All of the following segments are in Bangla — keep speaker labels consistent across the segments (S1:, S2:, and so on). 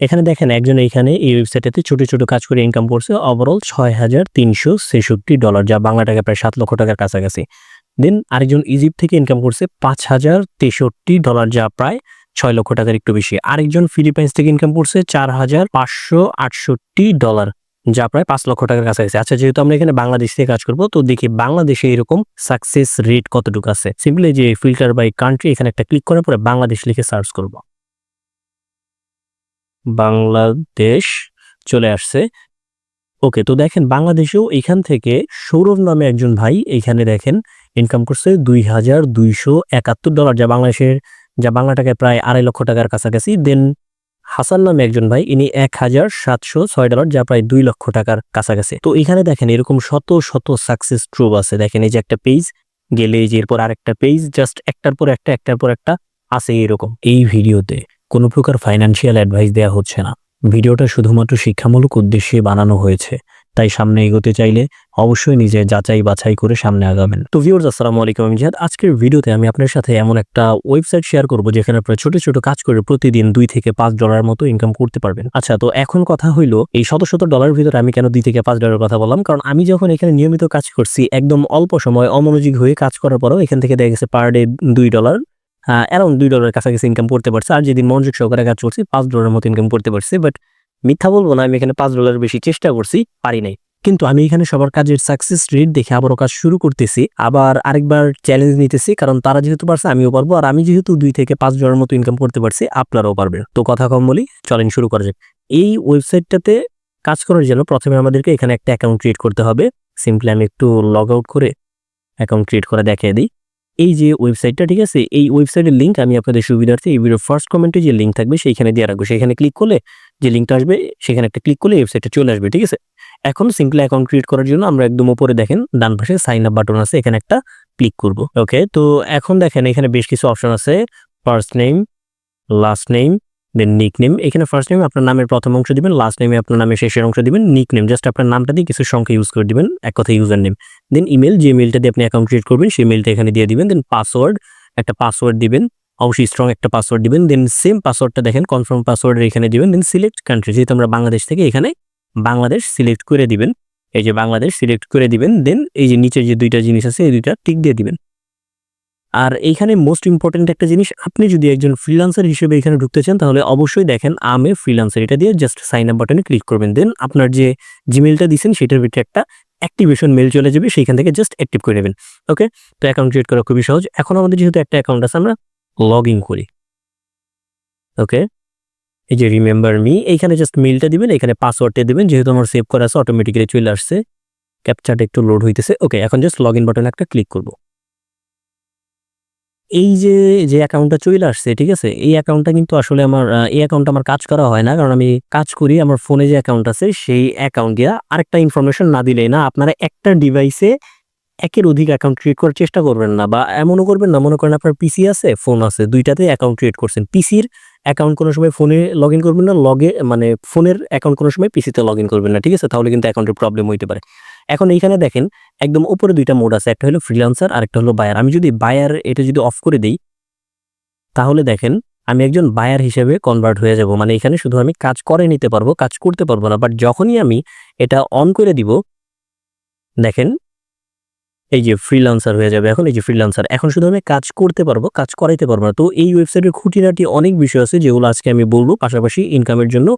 S1: এখানে দেখেন একজন এখানে এই ওয়েবসাইটে ছোট ছোট কাজ করে ইনকাম করছে ওভারঅল ছয় হাজার তিনশো ছেষট্টি ডলার যা বাংলা টাকা প্রায় সাত লক্ষ টাকার কাছাকাছি। দেন আরেকজন ইজিপ্ট থেকে ইনকাম করছে পাঁচ হাজার তেষট্টি ডলার যা প্রায় ছয় লক্ষ টাকার একটু বেশি। আরেকজন ফিলিপাইন্স থেকে ইনকাম করছে চার হাজার পাঁচশো আটষট্টি ডলার যা প্রায় পাঁচ লক্ষ টাকার কাছাকাছি। আচ্ছা যেহেতু আমরা এখানে বাংলাদেশ থেকে কাজ করব, তো দেখি বাংলাদেশে এরকম সাকসেস রেট কতটুকু আছে। সিম্পলি যে ফিল্টার বাই কান্ট্রি এখানে একটা ক্লিক করার পরে বাংলাদেশ লিখে সার্চ করব। বাংলাদেশ চলে আসছে। ওকে, তো দেখেন বাংলাদেশেও এখান থেকে সৌরভ নামে একজন ভাই এখানে দেখেন ইনকাম করছে দুই হাজার দুইশো একাত্তর ডলার যা বাংলাদেশের, যা বাংলা টাকায় প্রায় আড়াই লক্ষ টাকার কাছাকাছি। দেন হাসান নামে একজন ভাই, ইনি এক হাজার সাতশো ছয় ডলার যা প্রায় দুই লক্ষ টাকার কাছাকাছি। তো এখানে দেখেন এরকম শত শত সাকসেস ট্রুব আছে। দেখেন এই যে একটা পেজ গেলে এই যে এরপর আরেকটা পেজ জাস্ট একটার পর একটা, একটার পর একটা আছে এরকম। এই ভিডিওতে কোনো প্রকার ফাইন্যান্সিয়াল অ্যাডভাইস দেওয়া হচ্ছে না। ভিডিওটা শুধুমাত্র শিক্ষামূলক উদ্দেশ্যে বানানো হয়েছে, তাই সামনে এগোতে চাইলে অবশ্যই নিজে যাচাই বাছাই করে সামনে আগাবেন। তো ভিউর্স আসসালামু আলাইকুম, আমি জিহাদ। আজকের ভিডিওতে আমি আপনার সাথে এমন একটা ওয়েবসাইট শেয়ার করব যেখানে আপনারা ছোট ছোট কাজ করে প্রতিদিন দুই থেকে পাঁচ ডলার মতো ইনকাম করতে পারবেন। আচ্ছা তো এখন কথা হইল, এই শত শত ডলার ভিতরে আমি কেন দুই থেকে পাঁচ ডলারের কথা বললাম? কারণ আমি যখন এখানে নিয়মিত কাজ করছি, একদম অল্প সময় অমনোযোগী হয়ে কাজ করার পরও এখান থেকে দেখা গেছে পার ডে দুই ডলার অ্যারাউন্ড দুই ডলারের কাছাকাছি ইনকাম করতে পারছে। আর যেদিন মনোযোগ সহকারে কাজ করছি, পাঁচ ডলারের মতো ইনকাম করতে পারছি। বাট মিথ্যা বলব না, আমি এখানে পাঁচ ডলারের বেশি চেষ্টা করছি, পারি নাই। কিন্তু আমি এখানে সবার কাজের সাকসেস রেট দেখে আবারও কাজ শুরু করতেছি। আবার আরেকবার চ্যালেঞ্জ নিতেছি, কারণ তারা যেহেতু পারছে, আমিও পারব। আর আমি যেহেতু দুই থেকে পাঁচ ডলার মতো ইনকাম করতে পারছি, আপনারাও পারবেন। তো কথা কম বলি, চলেন শুরু করা যাক। এই ওয়েবসাইটটাতে কাজ করার জন্য প্রথমে আমাদেরকে এখানে একটা অ্যাকাউন্ট ক্রিয়েট করতে হবে। সিম্পলি আমি একটু লগ আউট করে অ্যাকাউন্ট ক্রিয়েট করে দেখিয়ে দিই। এই যে ওয়েবসাইটটা ঠিক আছে? এই ওয়েবসাইটের লিঙ্ক আমি আপনাদের সুবিধার্থে এই ভিডিওর ফার্স্ট কমেন্টে যে লিঙ্ক থাকবে, সেইখানে দিয়ে রাখব। সেখানে ক্লিক করলে যে লিঙ্কটা আসবে, সেখানে একটা ক্লিক করলে ওয়েবসাইটটা চলে আসবে, ঠিক আছে? এখন সিম্পল অ্যাকাউন্ট ক্রিয়েট করার জন্য আমরা একদম ওপরে দেখেন, ডান পাশে সাইন আপ বাটন আছে, এখানে একটা ক্লিক করব ওকে তো এখন দেখেন, এখানে বেশ কিছু অপশন আছে first name last name then nickname এখানে ফার্স্ট নেম আপনার নামের প্রথম অংশ দিবেন লাস্ট নেমে আপনার নামের শেষের অংশ দিবেন নিক নেম জাস্ট আপনার নামটা দিয়ে কিছু সংখ্যা ইউজ করে দিবেন, এক কথা ইউজার নেম দেন ইমেল যে মেলটা দিয়ে আপনি অ্যাকাউন্ট ক্রিয়েট করবেন, সেই মেলটা এখানে দিয়ে দিবেন দেন পাসওয়ার্ড একটা পাসওয়ার্ড দিবেন, অবশ্যই স্ট্রং একটা পাসওয়ার্ড দিবেন দেন সেম পাসওয়ার্ডটা দেখেন কনফার্ম পাসওয়ার্ডের এখানে দিবেন দেন সিলেক্ট কান্ট্রি যেহেতু আমরা বাংলাদেশ থেকে এখানে বাংলাদেশ সিলেক্ট করে দিবেন, এই যে বাংলাদেশ সিলেক্ট করে দিবেন দেন এই যে নিচে যে দুইটা জিনিস আছে, এই দুইটা টিক দিয়ে দিবেন। আর এইখানে মোস্ট ইম্পর্টেন্ট একটা জিনিস, আপনি যদি একজন ফ্রিলান্সার হিসেবে এখানে ঢুকতে চান, তাহলে অবশ্যই দেখেন আমে ফ্রিলান্সার এটা দিয়ে জাস্ট সাইন আপ বাটনে ক্লিক করবেন। দেন আপনার যে জিমেলটা দিচ্ছেন সেটার ভিতরে একটা অ্যাক্টিভেশন মেল চলে যাবে, সেইখান থেকে জাস্ট অ্যাক্টিভ করে নেবেন। ওকে তো অ্যাকাউন্ট ক্রিয়েট করা খুবই সহজ। এখন আমাদের যেহেতু একটা অ্যাকাউন্ট আছে, আমরা লগ ইন করি। ওকে এই যে রিমেম্বার মি এইখানে জাস্ট মেলটা দিবেন, এখানে পাসওয়ার্ডটা দিবেন, যেহেতু আমার সেভ করা আছে অটোমেটিক্যালি চলে আসছে। ক্যাপচারটা একটু লোড হইতেছে। ওকে এখন জাস্ট লগ ইন বাটনে একটা ক্লিক করব। এই যে যে অ্যাকাউন্টটা চলে আসছে, ঠিক আছে? এই অ্যাকাউন্টটা কিন্তু আসলে আমার এই অ্যাকাউন্টটা আমার কাজ করা হয় না। কারণ আমি কাজ করি, আমার ফোনে যে অ্যাকাউন্ট আছে, সেই অ্যাকাউন্ট দিয়া আরেকটা ইনফরমেশন না দিলেই না আপনারা একটা ডিভাইসে একের অধিক অ্যাকাউন্ট ক্রিয়েট করার চেষ্টা করবেন না। বা এমনও করবেন না, মনে করেন আপনার পিসি আছে ফোন আছে, দুইটাতে অ্যাকাউন্ট ক্রিয়েট করছেন। পিসির অ্যাকাউন্ট কোনো সময় ফোনে লগ ইন করবেন না লগে মানে ফোনের অ্যাকাউন্ট কোনো সময় পিসিতে লগ ইন করবেন না, ঠিক আছে? তাহলে কিন্তু অ্যাকাউন্টের প্রবলেম হইতে পারে। এখন এইখানে দেখেন একদম উপরে দুইটা মোড আছে, একটা হলো ফ্রিলান্সার আর একটা হলো বায়ার আমি যদি বায়ার এটা যদি অফ করে দিই, তাহলে দেখেন আমি একজন বায়ার হিসেবে কনভার্ট হয়ে যাব। মানে এখানে শুধু আমি কাজ করে নিতে পারব, কাজ করতে পারব না। বাট যখনই আমি এটা অন করে দিব, দেখেন এই যে ফ্রিলান্সার হয়ে যাবে, এখন এই যে ফ্রিলান্সার এখন শুধু আমি কাজ করতে পারব, কাজ করাইতে পারব না। তো এই ওয়েবসাইটের খুঁটিনাটি অনেক বিষয় আছে যেগুলো আজকে আমি বলব, পাশাপাশি ইনকামের জন্য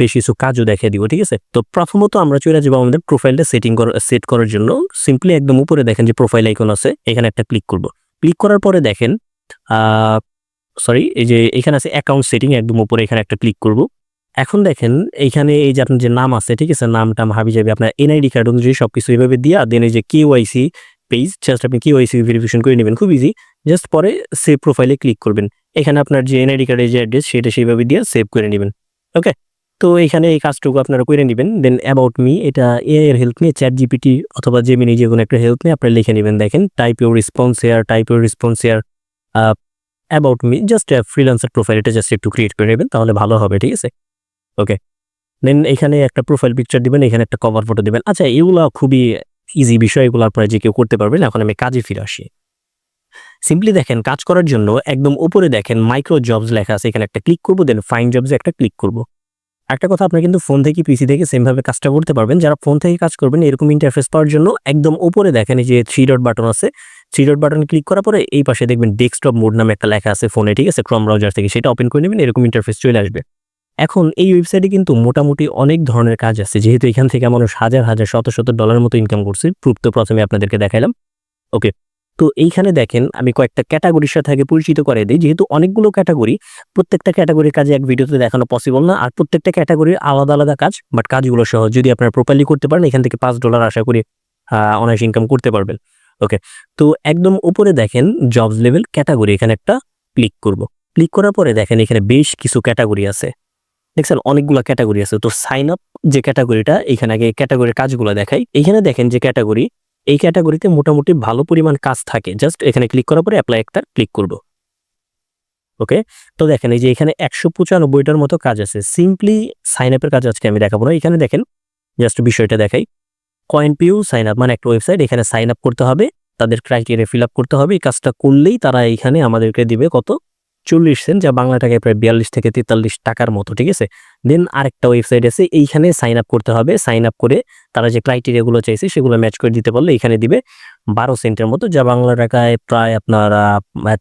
S1: বেশ কিছু কাজও দেখিয়ে দিব, ঠিক আছে? তো প্রথমত আমরা চলে যাব আমাদের প্রোফাইলটা সেটিং সেট করার জন্য। সিম্পলি একদম উপরে দেখেন যে প্রোফাইল আইকন আছে, এখানে একটা ক্লিক করব। ক্লিক করার পরে দেখেন সরি এই যে এখানে আছে অ্যাকাউন্ট সেটিং একদম উপরে এখানে একটা ক্লিক করব। এখন দেখেন, এইখানে এই যে আপনার যে নাম আছে, ঠিক আছে? নামটা হাবি যাবে, আপনার এনআইডি কার্ড অনুযায়ী সবকিছু এইভাবে দিয়া দেন এই যে কেওয়াইসি পেজ জাস্ট আপনি কেওয়াইসি ভেরিফিকেশন করে নেবেন, খুব ইজি জাস্ট পরে সেভ প্রোফাইলে ক্লিক করবেন। এখানে আপনার যে এনআইডি কার্ডের যে অ্যাড্রেস সেটা সেইভাবে দিয়ে সেভ করে নেবেন। ওকে তো এখানে এই কাজটুকু আপনারা করে নেবেন। দেন অ্যাবাউট মি এটা এ এর হেল্প নিয়ে চ্যাট জিপিটি অথবা জেমিনি যে কোনো একটা হেল্প নিয়ে আপনারা লিখে নেবেন। দেখেন type your response here type your response here about me just freelancer profile এটা জাস্ট একটু ক্রিয়েট করে নেবেন, তাহলে ভালো হবে, ঠিক আছে? ওকে দেন এখানে একটা প্রোফাইল পিকচার দিবেন, এখানে একটা কভার ফটো দিবেন। আচ্ছা এগুলো খুবই ইজি বিষয় এগুলো আপনারা যে কেউ করতে পারবেন এখন আমি কাজে ফিরে আসি। সিম্পলি দেখেন, কাজ করার জন্য একদম উপরে দেখেন মাইক্রো জবস লেখা আছে, এখানে একটা ক্লিক করব দেন ফাইন জবসে একটা ক্লিক করব। একটা কথা, আপনি কিন্তু ফোন থেকে পিসি থেকে সেমভাবে কাজটা করতে পারবেন। যারা ফোন থেকে কাজ করবেন, এরকম ইন্টারফেস পাওয়ার জন্য একদম উপরে দেখেন যে থ্রি ডট বাটন আছে থ্রি ডট বাটন ক্লিক করার পরে এই পাশে দেখবেন ডেস্কটপ মোড নামে একটা লেখা আছে ফোনে ঠিক আছে? ক্রম ব্রাউজার থেকে সেটা ওপেন করে নেবেন, এরকম ইন্টারফেস চলে আসবে। এখন এই ওয়েবসাইটে কিন্তু মোটামুটি অনেক ধরনের কাজ আছে। যেহেতু এখান থেকে মানুষ হাজার হাজার, শত শত ডলারের মতো ইনকাম করছে প্রুফ তো প্রথমে আপনাদেরকে দেখাইলাম। ওকে তো এইখানে দেখেন আমি কয়েকটা ক্যাটাগরির সাথে আগে পরিচিত করে দিই। যেহেতু অনেকগুলো ক্যাটাগরি প্রত্যেকটা ক্যাটাগরির কাজে এক ভিডিওতে দেখানো পসিবল না। আর প্রত্যেকটা ক্যাটাগরির আলাদা আলাদা কাজ বাট কাজগুলো সহ যদি আপনারা প্রপারলি করতে পারেন, এখান থেকে পাঁচ ডলার আশা করি অনায়াস ইনকাম করতে পারবেন। ওকে তো একদম উপরে দেখেন জবস লেভেল ক্যাটাগরি এখানে একটা ক্লিক করব। ক্লিক করার পরে দেখেন এখানে বেশ কিছু ক্যাটাগরি আছে। দেখছেন অনেকগুলো ক্যাটাগরি আছে। তো সাইন আপ যে ক্যাটাগরিটা এখানে আগে ক্যাটাগরির কাজগুলো দেখাই। এখানে দেখেন যে ক্যাটাগরি এই ক্যাটাগরিতে মোটামুটি ভালো পরিমাণ কাজ থাকে। জাস্ট এখানে ক্লিক করার পরে অ্যাপ্লাই একটা ক্লিক করব। ওকে তো দেখেন এই যে এখানে একশো পঁচানব্বইটার মতো কাজ আছে। সিম্পলি সাইন আপের কাজ আজকে আমি দেখাবো না। এখানে দেখেন জাস্ট বিষয়টা দেখাই। কয়েন পিউ সাইন আপ মানে একটা ওয়েবসাইট এখানে সাইন আপ করতে হবে। তাদের ক্রাইটেরিয়া ফিল আপ করতে হবে। এই কাজটা করলেই তারা এখানে আমাদেরকে দিবে কত? চল্লিশ সেন্ট যা বাংলা টাকায় প্রায় বিয়াল্লিশ থেকে তেতাল্লিশ টাকার মতো ঠিক আছে? দেন আরেকটা ওয়েবসাইট আছে, এইখানে সাইন আপ করতে হবে। সাইন আপ করে তারা যে ক্রাইটেরিয়াগুলো চাইছে সেগুলো ম্যাচ করে দিতে পারলে এখানে দিবে বারো সেন্টের মতো, যা বাংলা টাকায় প্রায় আপনার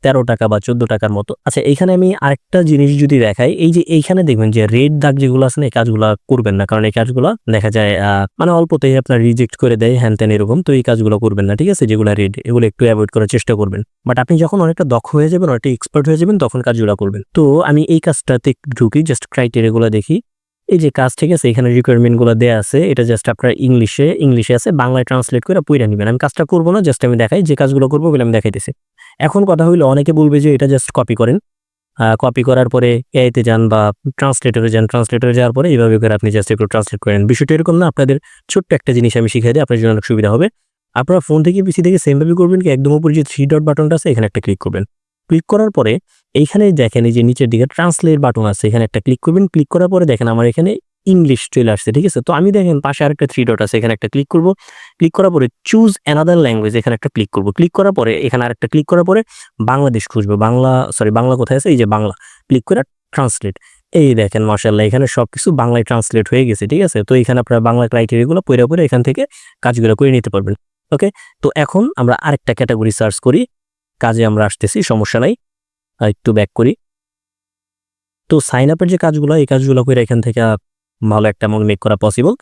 S1: তেরো টাকা বা চোদ্দ টাকার মতো। আচ্ছা এইখানে আমি আরেকটা জিনিস যদি দেখাই, এই যে এইখানে দেখবেন যে রেড দাগ যেগুলো আছে না, এই কাজগুলো করবেন না। কারণ এই কাজগুলো দেখা যায় মানে অল্পতেই আপনার রিজেক্ট করে দেয়, হ্যান ত্যান এরকম, তো এই কাজগুলো করবেন না, ঠিক আছে? যেগুলো রেড এগুলো একটু অ্যাভয়েড করার চেষ্টা করবেন। বাট আপনি যখন অনেকটা দক্ষ হয়ে যাবেন, অনেকটা এক্সপার্ট হয়ে যাবেন, তখন কাজগুলো করবেন। তো আমি এই কাজটাতে ঢুকি জাস্ট ক্রাইটেরিয়াগুলো দেখি। এই যে কাজ ঠিক আছে, এখানে রিকোয়ারমেন্টগুলো দেওয়া আছে, এটা জাস্ট আপনার ইংলিশে ইংলিশে আছে, বাংলায় ট্রান্সলেট করে পুইরা নেবেন। আমি কাজটা করব না জাস্ট আমি দেখাই, যে কাজগুলো করব বলে আমি দেখাইতেছি। এখন কথা হইল, অনেকে বলবে যে এটা জাস্ট কপি করেন। কপি করার পরে এআইতে যান বা ট্রান্সলেটরে যান ট্রান্সলেটরে যাওয়ার পরে এইভাবে করে আপনি জাস্ট একটু ট্রান্সলেট করেন। বিষয়টা এরকম না, আপনাদের ছোট্ট একটা জিনিস আমি শিখাই দিই, আপনার জন্য অনেক সুবিধা হবে। আপনারা ফোন থেকে পিসি থেকে সেমভাবে করবেন কি, একদম উপরে যে থ্রি ডট বাটনটা আছে, এখানে একটা ক্লিক করবেন। ক্লিক করার পরে এইখানে দেখেন এই যে নিচের দিকে ট্রান্সলেট বাটন আছে, এখানে একটা ক্লিক করবেন ক্লিক করার পরে দেখেন আমার এখানে ইংলিশ চলে আসছে, ঠিক আছে? তো আমি দেখেন পাশে আরেকটা থ্রি ডট আছে, এখানে একটা ক্লিক করব। ক্লিক করার পরে চুজ অ্যানাদার ল্যাঙ্গুয়েজ এখানে একটা ক্লিক করব। ক্লিক করার পরে এখানে আরেকটা ক্লিক করার পরে বাংলাদেশ খুঁজবো। বাংলা সরি বাংলা কোথায় আছে? এই যে বাংলা। ক্লিক করে ট্রান্সলেট এই দেখেন মার্শাল্লাহ এখানে সবকিছু বাংলায় ট্রান্সলেট হয়ে গেছে, ঠিক আছে? তো এখানে আপনার বাংলা ক্রাইটেরিয়াগুলো পড়ে পড়ে এখান থেকে কাজগুলো করে নিতে পারবেন ওকে তো এখন আমরা আরেকটা ক্যাটাগরি সার্চ করি কাজে আমরা আসতেছি, সমস্যা নাই। একটু ব্যাক করি। তো সাইন আপের যে কাজগুলো, এই কাজগুলো করে এখান থেকে ভালো একটা অ্যামাউন্ট মেক করা পসিবল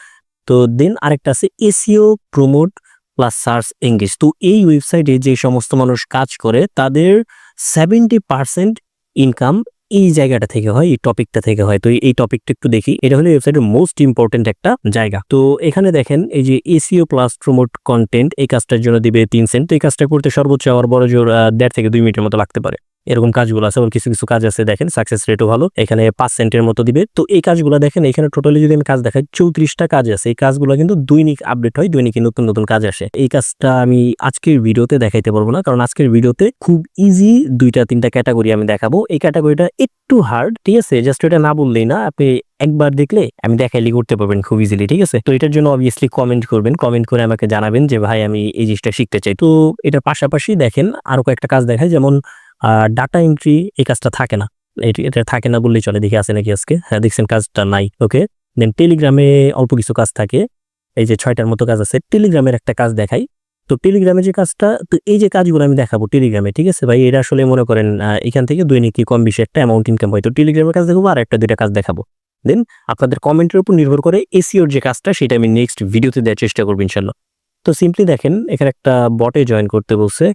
S1: তো দেন আরেকটা আছে SEO promote plus search engage তো এই ওয়েবসাইটে যে সমস্ত মানুষ কাজ করে, তাদের সেভেন্টি পার্সেন্ট ইনকাম এই জায়গাটা থেকে হয়, এই টপিকটা থেকে হয়। তো এই টপিকটা একটু দেখি। এটা হলো ওয়েবসাইটের মোস্ট ইম্পর্টেন্ট একটা জায়গা। তো এখানে দেখেন, এই যে এসিও প্লাস প্রমোট কন্টেন্ট এই কাজটার জন্য দিবে তিন সেন্ট তো এই কাজটা করতে সর্বোচ্চ আমার বড় জোর দেড় থেকে দুই মিনিটের মতো লাগতে পারে। এরকম কাজগুলো আছে এবং কিছু কিছু কাজ আছে, দেখেন সাকসেস রেটও ভালো। এখানে পাঁচ সেন্টের মতো দিবে। তো এই কাজগুলো দেখেন, এখানে টোটালি যদি আমি কাজ দেখাই, চৌত্রিশটা কাজ আছে। এই কাজগুলো কিন্তু দৈনিক আপডেট হয়, দৈনিক নতুন নতুন কাজ আসে। এই কাজটা আমি আজকের ভিডিওতে দেখাইতে পারব না, কারণ আজকের ভিডিওতে খুব ইজি দুইটা, তিনটা ক্যাটাগরি আমি দেখাবো। এই ক্যাটাগরিটা একটু হার্ড ঠিক আছে? জাস্ট এটা না বললেই না, আপনি একবার দেখলে আমি দেখাইলি করতে পারবেন খুব ইজিলি ঠিক আছে? তো এটার জন্য অবভিয়াসলি কমেন্ট করবেন। কমেন্ট করে আমাকে জানাবেন যে, ভাই, আমি এই জিনিসটা শিখতে চাই। তো এটার পাশাপাশি দেখেন আরও কয়েকটা কাজ দেখায় যেমন ডাটা এন্ট্রি এই কাজটা থাকে না। এটি থাকে না বললেই চলে, দেখি আছে নাকি আজকে? হ্যাঁ দেখছেন কাজটা নাই ওকে দেন টেলিগ্রামে অল্প কিছু কাজ থাকে, এই যে ছয়টার মতো কাজ আছে টেলিগ্রামের একটা কাজ দেখাই। তো টেলিগ্রামে যে কাজটা, তো এই যে কাজগুলো আমি দেখাবো টেলিগ্রামে ঠিক আছে ভাই? এটা আসলে মনে করেন এখান থেকে দৈনিক কম বেশি একটা অ্যামাউন্ট ইনকাম হয়। তো টেলিগ্রামের কাজ দেখাবো আর একটা দুইটা কাজ দেখাবো। দেন আপনাদের কমেন্টের উপর নির্ভর করে এসিওর যে কাজটা, সেটা আমি নেক্সট ভিডিওতে দেওয়ার চেষ্টা করব, ইনশাল্লাহ। তো সিম্পলি দেখেন, এখানে একটা বটে জয়েন করতে বলছে।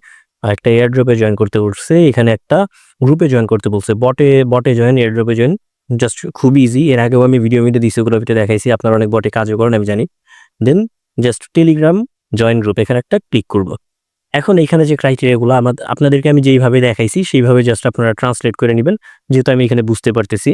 S1: একটা এয়ারড্রপে জয়েন করতে বলছে, এখানে একটা গ্রুপে জয়েন করতে বলছে। বটে বটে জয়েন এয়ারড্রপে জয়েন জাস্ট খুব ইজি এর আগেও আমি ভিডিও ভিডিও দিছি ওগুলো ভিডিও দেখাইছি, আপনারা অনেক বটে কাজও করেন, আমি জানি। Then just Telegram join group এখানে একটা ক্লিক করব। এখন এখানে যে ক্রাইটেরিয়াগুলো আমাদের আপনাদেরকে আমি যেইভাবে দেখাইছি, সেইভাবে জাস্ট আপনারা ট্রান্সলেট করে নেবেন, যেহেতু আমি এখানে বুঝতে পারতেছি।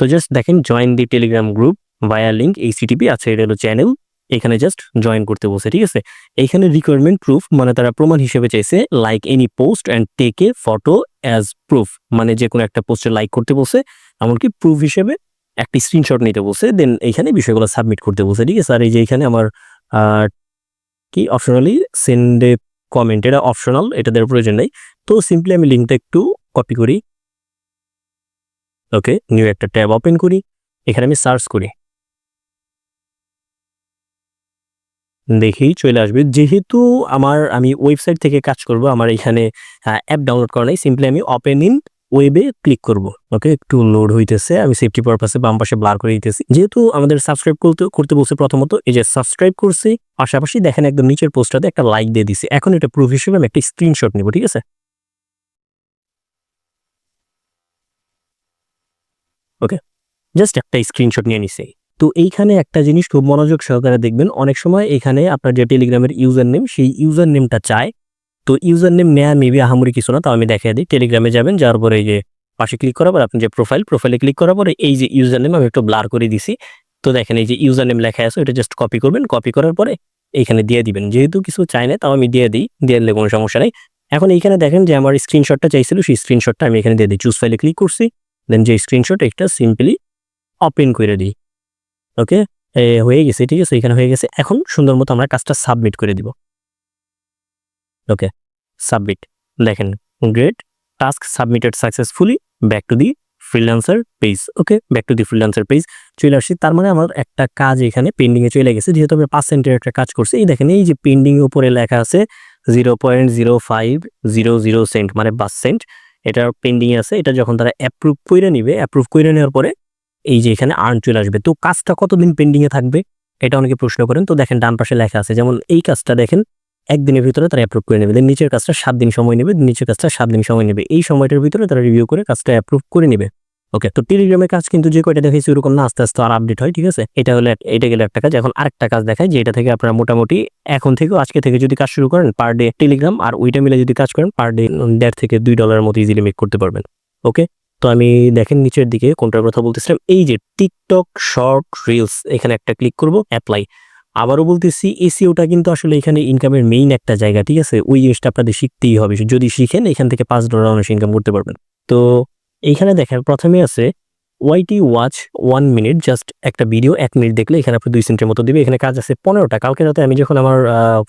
S1: তো জাস্ট দেখেন join the Telegram group via link এই এইচটিটিপি আছে এটা হলো চ্যানেল এখানে জাস্ট জয়েন করতে বসে ঠিক আছে? এইখানে রিকোয়ারমেন্ট প্রুফ মানে তারা প্রমাণ হিসেবে চাইছে like any post and take a photo as proof মানে যে কোনো একটা পোস্টে লাইক করতে বলছে, এমনকি প্রুফ হিসেবে একটি স্ক্রিনশট নিতে বলছে দেন এইখানে বিষয়গুলো সাবমিট করতে বলছে, ঠিক আছে? আর এই যে এখানে আমার কি? অপশনালি সেন্ড এ কমেন্ট এটা অপশনাল এটা দেওয়ার প্রয়োজন নেই। তো সিম্পলি আমি লিঙ্কটা একটু কপি করি। ওকে নিউ একটা ট্যাব ওপেন করি। এখানে আমি সার্চ করি। দেখি চলে আসবে। যেহেতু আমার, আমি ওয়েবসাইট থেকে কাজ করব, আমার এখানে অ্যাপ ডাউনলোড করা নাই সিম্পলি আমি ওপেন ইন ওয়েবে ক্লিক করব। ওকে একটু লোড হইতেছে, আমি সেফটি পারপাসে বাম পাশে ব্লার করে দিতেছি। যেহেতু আমাদের সাবস্ক্রাইব করতে করতে বলছে প্রথমত, এই যে সাবস্ক্রাইব করছি, পাশাপাশি দেখেন একদম নিচের পোস্টটাতে একটা লাইক দিয়ে দিছি। এখন এটা প্রুফ হিসেবে আমি একটা স্ক্রিনশট নিব, ঠিক আছে? ওকে জাস্ট একটা স্ক্রিনশট নিয়ে নিছি। তো এইখানে একটা জিনিস খুব মনোযোগ সহকারে দেখবেন। অনেক সময় এখানে আপনার যে টেলিগ্রামের ইউজার নেম সেই ইউজার নেমটা চায়। তো ইউজার নেম নেয়া মেবি আহামরি কিছু না, তাও আমি দেখাই দিই। টেলিগ্রামে যাবেন যার পরে এই যে পাশে ক্লিক করার পর, আপনি যে প্রোফাইল প্রোফাইলে ক্লিক করার পরে এই যে ইউজার নেম আমি একটু ব্লার করে দিছি। তো দেখেন এই যে ইউজার নেম লেখা আছে ওটা জাস্ট কপি করবেন। কপি করার পরে এইখানে দিয়ে দিবেন। যেহেতু কিছু চাই না, তাও আমি দিয়ে দিই। দিয়ে কোনো সমস্যা নেই। এখন এইখানে দেখেন যে আমার স্ক্রিনশটটা চাইছিল, সেই স্ক্রিনশটটা আমি এখানে দিয়ে দিই। চুজ ফাইলে ক্লিক করছি দেন যে স্ক্রিনশট একটা সিম্পলি ওপেন করে দিই। ওকে? হয়ে গেছে, ঠিক আছে? এখানে হয়ে গেছে। এখন সুন্দর মতো আমরা কাজটা সাবমিট করে দিব। ওকে সাবমিট দেখেন great task submitted successfully back to the freelancer page okay? Back to the freelancer page চলে আসছি, তার মানে আমার একটা কাজ এখানে পেন্ডিংয়ে চলে গেছে। যেহেতু আমি পাঁচ সেন্টের একটা কাজ করছি, এই দেখেন, এই যে পেন্ডিং উপরে লেখা আছে zero point zero five zero zero cent মানে পাঁচ সেন্ট এটা পেন্ডিং আছে, এটা যখন তারা অ্যাপ্রুভ করে নিবে অ্যাপ্রুভ করে নেওয়ার পরে এই যে এখানে আর্ন চলে আসবে। তো কাজটা কতদিন পেন্ডিংয়ে থাকবে? এটা অনেকে প্রশ্ন করেন। তো দেখেন, ডান পাশে লেখা আছে, যেমন এই কাজটা দেখেন, একদিনের ভিতরে তারা অ্যাপ্রুভ করে নেবে নিচের কাজটা সাত দিন সময় নেবে নিচের কাজটা সাত দিন সময় নেবে। এই সময়টার ভিতরে তারা রিভিউ করে কাজটা অ্যাপ্রুভ করে নেবে। ওকে তো টেলিগ্রামের কাজ কিন্তু যে কয়টা দেখাইছি ওরকম না, আস্তে আস্তে আর আপডেট হয়, ঠিক আছে? এটা হলে এটা গেলে একটা কাজ। এখন আরেকটা কাজ দেখায় যে এটা থেকে আপনারা মোটামুটি এখন থেকেও আজকে থেকে যদি কাজ শুরু করেন পার ডে টেলিগ্রাম আর ওইটা মিলে যদি কাজ করেন পার ডে দেড় থেকে দুই ডলারের মতো ইজিলি মেক করতে পারবেন। ওকে তো আমি দেখেন নিচের দিকে কোনটার কথা বলতেছিলাম, এই যে টিকটক, শর্ট রিলস এখানে একটা ক্লিক করব অ্যাপ্লাই আবারও বলতেছি, এসিওটা কিন্তু আসলে এখানে ইনকামের মেইন একটা জায়গা, ঠিক আছে? ওই জিনিসটা আপনাদের শিখতেই হবে। যদি শিখেন, এখান থেকে পাঁচ ডলার অনেক ইনকাম করতে পারবেন। তো এইখানে দেখেন প্রথমে আছে YT watch one minute, just একটা ভিডিও, এক মিনিট দেখলে এখানে আপনি দুই সেন্টের মতো দিবে। এখানে কাজ আছে পনেরোটা। কালকে রাতে আমি যখন আমার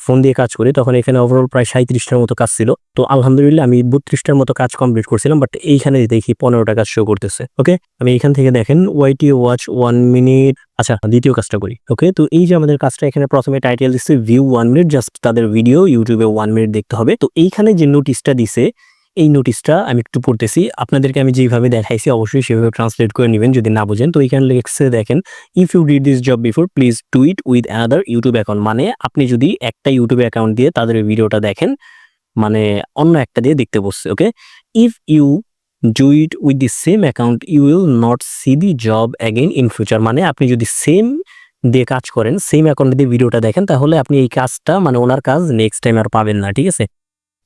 S1: ফোন দিয়ে কাজ করি, তখন এখানে ওভারঅল প্রায় সাঁত্রিশটার মতো কাজ ছিল। তো আলহামদুলিল্লাহ আমি বত্রিশটার মতো কাজ কমপ্লিট করছিলাম বাট এইখানে দেখি পনেরোটা কাজ শো করতেছে। ওকে আমি এখান থেকে দেখেন, ওয়াইটি ওয়াচ ওয়ান মিনিট আচ্ছা দ্বিতীয় কাজটা করি। ওকে তো এই যে আমাদের কাজটা, এখানে প্রথমে টাইটেল দিচ্ছে ভিউ ওয়ান মিনিট জাস্ট তাদের ভিডিও ইউটিউবে ওয়ান মিনিট দেখতে হবে। তো এইখানে যে নোটিশটা দিছে এই নোটিশটা আমি একটু পড়তেছি। আপনাদেরকে আমি যেভাবে দেখাইছি অবশ্যই সেভাবে ট্রান্সলেট করে নেবেন যদি না বোঝেন। তো এইখানে লেখছে দেখেন if you did this job before please do it with another YouTube account মানে আপনি যদি একটা ইউটিউব অ্যাকাউন্ট দিয়ে তাদের ভিডিওটা দেখেন মানে অন্য একটা দিয়ে দেখতে বসছে okay if you do it with the same account you will not see the job again in future মানে আপনি যদি সেম দিয়ে কাজ করেন সেম অ্যাকাউন্ট দিয়ে ভিডিওটা দেখেন, তাহলে আপনি এই কাজটা মানে ওনার কাজ নেক্সট টাইম আর পাবেন না, ঠিক আছে?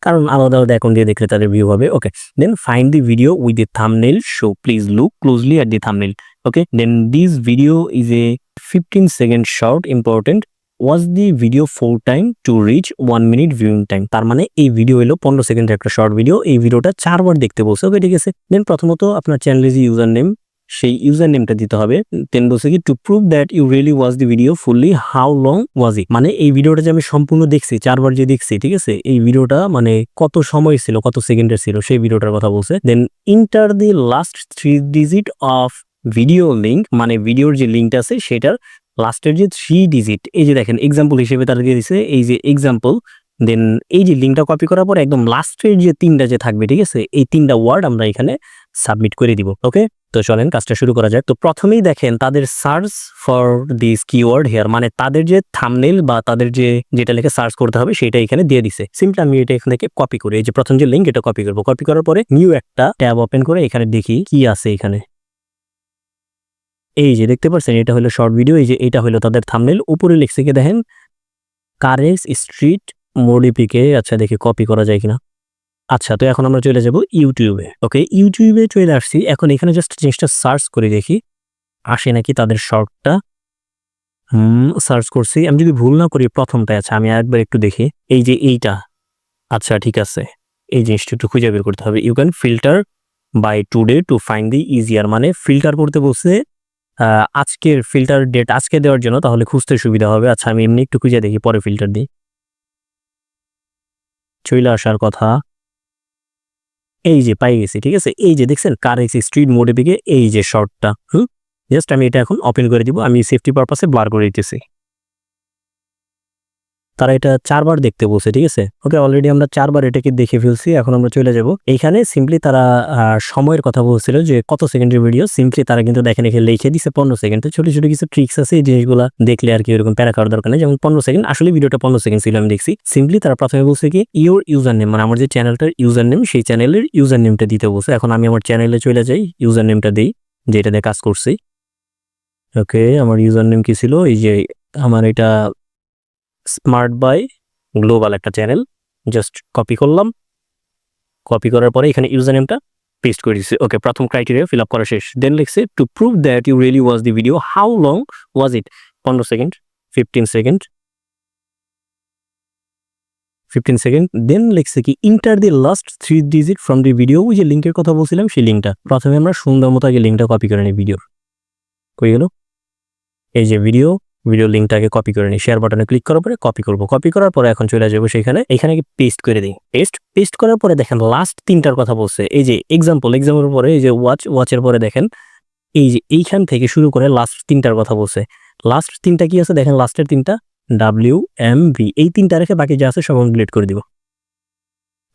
S1: কারণ আলাদা আলাদা অ্যাকাউন্ট দিয়ে দেখলে তাদের ভিউ হবে। Okay then find the video with the thumbnail show please look closely at the thumbnail okay then this video is a fifteen second short important was the video for time to reach one minute viewing time তার মানে এই ভিডিও এলো পনেরো সেকেন্ডের একটা শর্ট ভিডিও এই ভিডিওটা চারবার দেখতে বলছে। ওকে ঠিক আছে? দেন প্রথমত আপনার চ্যানেলের যে ইউজার নেম সেই ইউজার নেমটা দিতে হবে। দেন বলছে কি to prove that you really was the video fully how long was it মানে এই ভিডিওটা যে আমি সম্পূর্ণ দেখছি, চারবার যে দেখছি, ঠিক আছে? এই ভিডিওটা মানে কত সময় ছিল, কত সেকেন্ডের ছিল, সেই ভিডিওটার কথা বলছে। Then enter the last three digit of video link মানে ভিডিওর যে লিঙ্কটা আছে, সেটার লাস্টের যে থ্রি ডিজিট এই যে দেখেন এক্সাম্পল হিসেবে তারা দিয়ে দিছে, এই যে এক্সাম্পল দেন এই যে লিঙ্কটা কপি করার পর একদম লাস্টের যে তিনটা যে থাকবে, ঠিক আছে? এই তিনটা ওয়ার্ড আমরা এখানে সাবমিট করে দিব ওকে তো চলেন কাজটা শুরু করা যাক। তো প্রথমেই দেখেন, তাদের search for this keyword here মানে তাদের যে থামনেল বা তাদের যে, যেটা লিখে সার্চ করতে হবে, সেটা এখানে দিয়ে দিছে। সিম্পলি আমি এটা এখান থেকে কপি করি। এই যে প্রথম যে লিঙ্ক এটা কপি করব। কপি করার পরে নিউ একটা ট্যাব ওপেন করে এখানে দেখি কি আছে এখানে। এই যে দেখতে পাচ্ছেন, এটা হলো শর্ট ভিডিও এই যে এটা হলো তাদের থামনেল উপরে লিখছে কি দেখেন কারেন্স স্ট্রিট মডিপিকে আচ্ছা দেখি কপি করা যায় কিনা। আচ্ছা তো এখন আমরা চলে যাব ইউটিউবে ওকে ইউটিউবে চলে আসছি। এখন এখানে জাস্ট জিনিসটা সার্চ করে দেখি। আসে নাকি তাদের শর্টটা? হুম সার্চ করছি। আমি যদি ভুল না করি প্রথমটা আছে, আমি একবার একটু দেখি। এই যে এইটা। আচ্ছা ঠিক আছে। এই জিনিসটা একটু খুঁজে বের করতে হবে। You can filter by today to find the easier মানে ফিল্টার করতে বলছে আজকের ফিল্টার ডেট আজকে দেওয়ার জন্য, তাহলে খুঁজতে সুবিধা হবে। আচ্ছা আমি এমনি একটু খুঁজে দেখি, পরে ফিল্টার দিই। চলে আসার কথা। এই যে পাই গেছি, ঠিক আছে? এই যে দেখছেন কার এক্স স্ট্রিট মোডে দিকে এই যে শর্টটা হুম? জাস্ট আমি এটা এখন ওপেন করে দিব, আমি সেফটি পারপাসে বার করে দিতেছি। তারা এটা চারবার দেখতে বলছে, ঠিক আছে? ওকে অলরেডি আমরা চারবার এটাকে দেখে ফেলছি, এখন আমরা চলে যাব। এইখানে সিম্পলি তারা সময়ের কথা বলছিল যে কত সেকেন্ডের ভিডিও সিম্পলি তারা কিন্তু দেখেন এখানে লিখে দিছে পনেরো সেকেন্ড ছোট ছোট কিছু ট্রিক্স আছে, এই জিনিসগুলো দেখলে আর কি এরকম প্যারা করার দরকার নেই। যেমন পনেরো সেকেন্ড আসলে ভিডিওটা পনেরো সেকেন্ড ছিল, আমি দেখছি। সিম্পলি তারা প্রথমে বলছে কি ইউর ইউজার নেম মানে আমার যে চ্যানেলটার ইউজার নেম সেই চ্যানেলের ইউজার নেমটা দিতে বলছে। এখন আমি আমার চ্যানেলে চলে যাই ইউজার নেমটা দিই যেটা দিয়ে কাজ করছি। ওকে আমার ইউজার নেম কি ছিল? এই যে আমার এটা স্মার্ট বাই গ্লোবাল একটা চ্যানেল জাস্ট কপি করলাম। কপি করার পরে এখানে ইউজার নেমটা পেস্ট করে দিচ্ছি ওকে প্রথম ক্রাইটেরিয়া ফিল আপ করা শেষ। দেন লিখছে to prove that you really was the video how long was it পনেরো second fifteen second fifteen second then লিখছে কি enter the last three digit from the video ওই যে লিঙ্কের কথা বলছিলাম, সেই লিঙ্কটা প্রথমে আমরা সুন্দর মতো আগে লিঙ্কটা কপি করে নিই ভিডিওর কই গেল? এই যে ভিডিও ভিডিও লিঙ্কটাকে কপি করে নিই। শেয়ার বাটনে ক্লিক করার পরে কপি করব। কপি করার পরে এখন চলে যাব সেখানে। এখানে পেস্ট করে দিই। পেস্ট পেস্ট করার পরে দেখেন লাস্ট তিনটার কথা বলছে। এই যে এক্সাম্পল এক্সাম্পলের পরে এই যে ওয়াচ ওয়াচের পরে দেখেন, এই যে এইখান থেকে শুরু করে লাস্ট তিনটার কথা বলছে। লাস্ট তিনটা কি আছে? দেখেন লাস্টের তিনটা ডাব্লিউ এম ভি এই তিনটা রেখে বাকি যা আছে সব আমি ডিলিট করে দিব।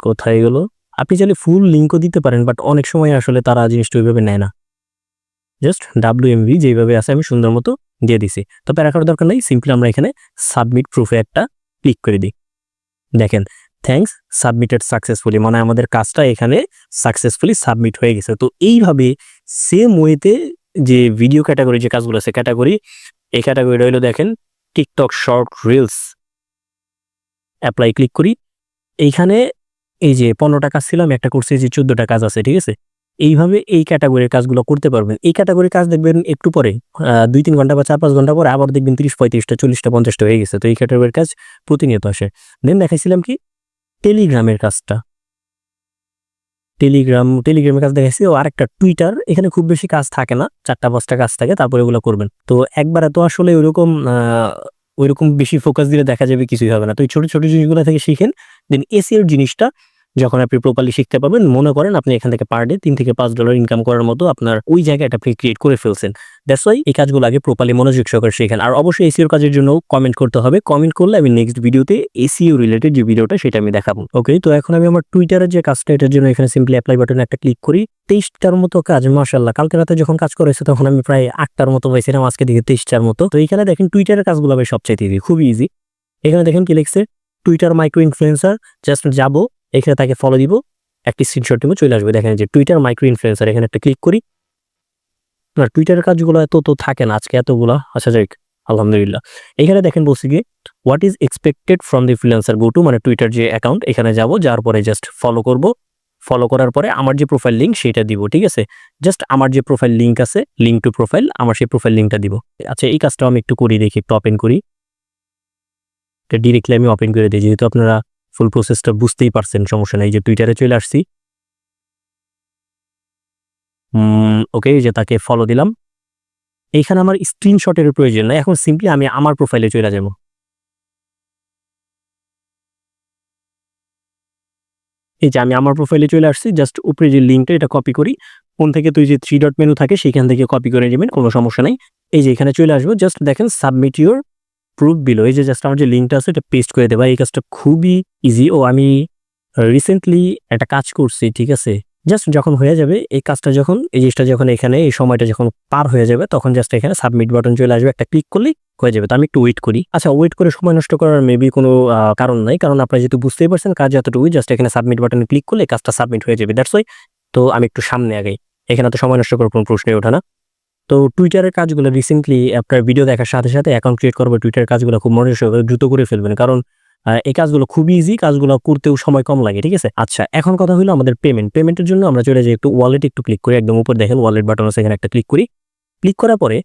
S1: কোথায় গেলো? আপনি চাইলে ফুল লিঙ্কও দিতে পারেন বাট অনেক সময় আসলে তারা জিনিসটা ওইভাবে নেয় না। জাস্ট ডাব্লিউ এম ভি যেভাবে আছে, আমি সুন্দর মতো দিয়ে দিছি। তো প্যারা করার দরকার নেই, সিম্পলি আমরা এখানে সাবমিট প্রুফে একটা ক্লিক করে দিই। দেখেন, থ্যাঙ্কস, সাবমিটেড সাকসেসফুলি মানে আমাদের কাজটা এখানে সাকসেসফুলি সাবমিট হয়ে গেছে। তো এইভাবে সেম ওয়েতে যে ভিডিও ক্যাটাগরি যে কাজগুলো আছে ক্যাটাগরি এই ক্যাটাগরিটা হলো দেখেন TikTok short reels apply click করি। এইখানে এই যে পনেরোটা কাজ ছিল, আমি একটা করছি যে চোদ্দোটা কাজ আছে, ঠিক আছে? এইভাবে এই ক্যাটাগরির কাজগুলো করতে পারবেন। এই ক্যাটাগরির কাজ দেখবেন একটু পরে দুই তিন ঘণ্টা বা চার পাঁচ ঘণ্টা পরে আবার দেখবেন তিরিশ পঁয়ত্রিশটা, চল্লিশটা, পঞ্চাশটা হয়ে গেছে। তো এই ক্যাটাগরির কাজ প্রতিনিয়ত আসে। দেন দেখাইছিলাম কি? টেলিগ্রামের কাজটা। টেলিগ্রাম টেলিগ্রামের কাজ দেখাইছি। ও আরেকটা টুইটার এখানে খুব বেশি কাজ থাকে না। চারটা, পাঁচটা কাজ থাকে, তারপরে ওগুলো করবেন। তো একবারে তো আসলে ওইরকম ওইরকম বেশি ফোকাস দিলে দেখা যাবে কিছুই হবে না। তো এই ছোট ছোট জিনিসগুলো থেকে শিখেন। দেন এসিওর জিনিসটা যখন আপনি প্রপারলি শিখতে পারবেন, মনে করেন আপনি এখান থেকে পার ডে তিন থেকে পাঁচ ডলার ইনকাম করার মতো আপনার ওই জায়গাটা আপনি ক্রিয়েট করে ফেলছেন। দ্যাটস ওয়াই এই কাজগুলো আগে প্রপারলি মনোযোগ সহকারে শেখেন। আর অবশ্যই এসিওর কাজের জন্য কমেন্ট করতে হবে। কমেন্ট করলে আমি নেক্সট ভিডিওতে এসিও রিলেটেড যে ভিডিওটা সেটা আমি দেখাবো। ওকে তো এখন আমি আমার টুইটারের যে কাজটা, এটার জন্য এখানে সিম্পলি অ্যাপ্লাই বাটনে একটা ক্লিক করি। তেইশটার মতো কাজ মার্শাল্লাহ কালকে রাতে যখন কাজ করেছে তখন আমি প্রায় আটটার মতো পাইছিলাম আজকে দিকে তেইশটার মতো। তো এখানে দেখেন টুইটারের কাজগুলো আমি সবচাইতে খুবই ইজি এখানে দেখেন কি লিখছে টুইটার মাইক্রো ইনফ্লুয়েন্সার জাস্ট যাব। এখানে তাকে ফলো দিব, একটি স্ক্রিনশট দিব, চলে আসবে। দেখেন যে টুইটার মাইক্রো ইনফ্লুয়েন্সার এখানে একটা ক্লিক করি। না টুইটারের কাজগুলো এত তো থাকে না আজকে এতগুলো আসা যাই আলহামদুলিল্লাহ। এখানে দেখেন বলছি গিয়ে what is expected from the freelancer go to মানে টুইটার যে অ্যাকাউন্ট এখানে যাব, যার পরে জাস্ট ফলো করব। ফলো করার পরে আমার যে প্রোফাইল লিঙ্ক সেটা দিব, ঠিক আছে? জাস্ট আমার যে প্রোফাইল লিঙ্ক আছে লিঙ্ক টু প্রোফাইল আমার সেই প্রোফাইল লিঙ্কটা দিব। আচ্ছা এই কাজটাও আমি একটু করি দেখি, একটু ওপেন করি। ডিরেক্টলি আমি ওপেন করে দিই, যেহেতু আপনারা ফুল প্রসেসটা বুঝতেই পারছেন, সমস্যা নেই যে টুইটারে চলে আসছি। ওকে যে তাকে ফলো দিলাম। এইখানে আমার স্ক্রিনশটের প্রয়োজন নাই, এখন সিম্পলি আমি আমার প্রোফাইলে চলে যাব। এই যে আমি আমার প্রোফাইলে চলে আসছি জাস্ট উপরে যে লিঙ্কটা এটা কপি করি। ফোন থেকে তুই যে থ্রি ডট মেনু থাকে, সেখান থেকে কপি করে নেবেন, কোনো সমস্যা নেই। এই যে এখানে চলে আসব জাস্ট দেখেন সাবমিট ইউর প্রুফ বিলো এই যে জাস্ট আমার যে লিঙ্কটা আছে, এটা পেস্ট করে দেবা এই কাজটা খুবই ইজি ও, আমি রিসেন্টলি একটা কাজ করছি, ঠিক আছে? জাস্ট যখন হয়ে যাবে, এই কাজটা যখন, এই জিনিসটা যখন এখানে, এই সময়টা যখন পার হয়ে যাবে, তখন জাস্ট এখানে সাবমিট বাটন চলে আসবে। একটা ক্লিক করলেই হয়ে যাবে। তো আমি একটু ওয়েট করি। আচ্ছা ওয়েট করে সময় নষ্ট করার মেবি কোনো কারণ নাই। কারণ আপনারা যেহেতু বুঝতেই পারছেন, কাজ এতটুকু জাস্ট এখানে সাবমিট বাটনে ক্লিক করলে কাজটা সাবমিট হয়ে যাবে। দ্যাটস ওয়াই তো আমি একটু সামনে আগে এখানে তো সময় নষ্ট করার কোনো প্রশ্নই ওঠে না। তো টুইটারের কাজগুলো রিসেন্টলি আপনার ভিডিও দেখার সাথে সাথে অ্যাকাউন্ট ক্রিয়েট করবে টুইটারের কাজগুলো খুব সহকারে দ্রুত করে ফেলবেন। কারণ এই কাজগুলো খুবই ইজি কাজগুলো করতেও সময় কম লাগে, ঠিক আছে? আচ্ছা এখন কথা হলো আমাদের পেমেন্ট পেমেন্টের জন্য আমরা চলে যাই একটু ওয়ালেট একটু ক্লিক করি, একদম উপর দেখেন ওয়ালেট বাটন আছে, এখানে একটা ক্লিক করি। ক্লিক করার পরে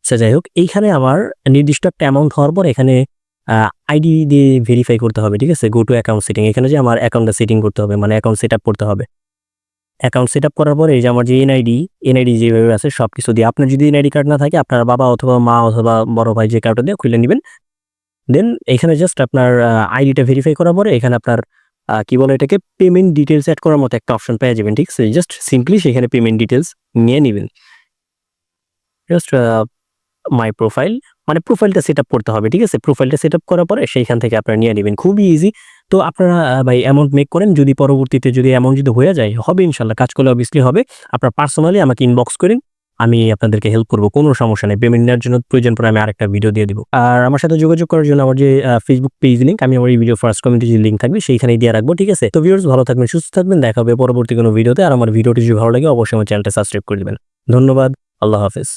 S1: আচ্ছা যাই হোক, এইখানে আমার নির্দিষ্ট একটা অ্যামাউন্ট হওয়ার পর এখানে আইডি দিয়ে ভেরিফাই করতে হবে, ঠিক আছে? গো টু অ্যাকাউন্ট সেটিং এখানে যে আমার অ্যাকাউন্টটা সেটিং করতে হবে মানে অ্যাকাউন্ট সেট আপ করতে হবে। অ্যাকাউন্ট সেট আপ করার পরে এই যে আমার যে এনআইডি এনআইডি যেভাবে আছে সব কিছু দিয়ে আপনার যদি এনআইডি কার্ড না থাকে, আপনার বাবা অথবা মা অথবা বড় ভাই যে কার্ডটা দিয়ে খুলে নেবেন। দেন এখানে জাস্ট আপনার আইডিটা ভেরিফাই করার পরে এখানে আপনার কি বলে এটাকে পেমেন্ট ডিটেলস অ্যাড করার মতো একটা অপশন পেয়ে যাবেন, ঠিক আছে? জাস্ট সিম্পলি সেখানে পেমেন্ট ডিটেলস নিয়ে নেবেন। জাস্ট মাই প্রোফাইল মানে প্রোফাইলটা সেট করতে হবে, ঠিক আছে? প্রোফাইলটা সেট করার পরে সেইখান থেকে আপনারা নিয়ে নেবেন। খুবই ইজি তো আপনারা ভাই অ্যামাউন্ট মেক করেন। যদি পরবর্তীতে যদি অ্যামাউন্ট যদি হয়ে যায়, হবে ইনশাল্লাহ কাজ করলে অবভিয়াসলি হবে। আপনার পার্সোনালি আমাকে ইনবক্স করেন। আমি আপনাদেরকে হেল্প করব। কোনো সমস্যা নেই। পেমেন্ট নেওয়ার জন্য প্রয়োজন পড়ে আমি আরেকটা ভিডিও দিয়ে দিব। আর আমার সাথে যোগাযোগ করার জন্য আমার যে ফেসবুক পেজ লিঙ্ক আমি আমার এই ভিডিও ফার্স্ট কমেন্টে যে লিঙ্ক থাকবে, সেইখানেই দিয়ে রাখব, ঠিক আছে? তো ভিউয়ার্স ভালো থাকবেন, সুস্থ থাকবেন। দেখা হবে পরবর্তী কোনো ভিডিওতে আর আমার ভিডিওটি যদি ভালো লাগে, অবশ্যই আমার চ্যানেলটা সাবস্ক্রাইব করে দেবেন। ধন্যবাদ। আল্লাহ হাফেজ।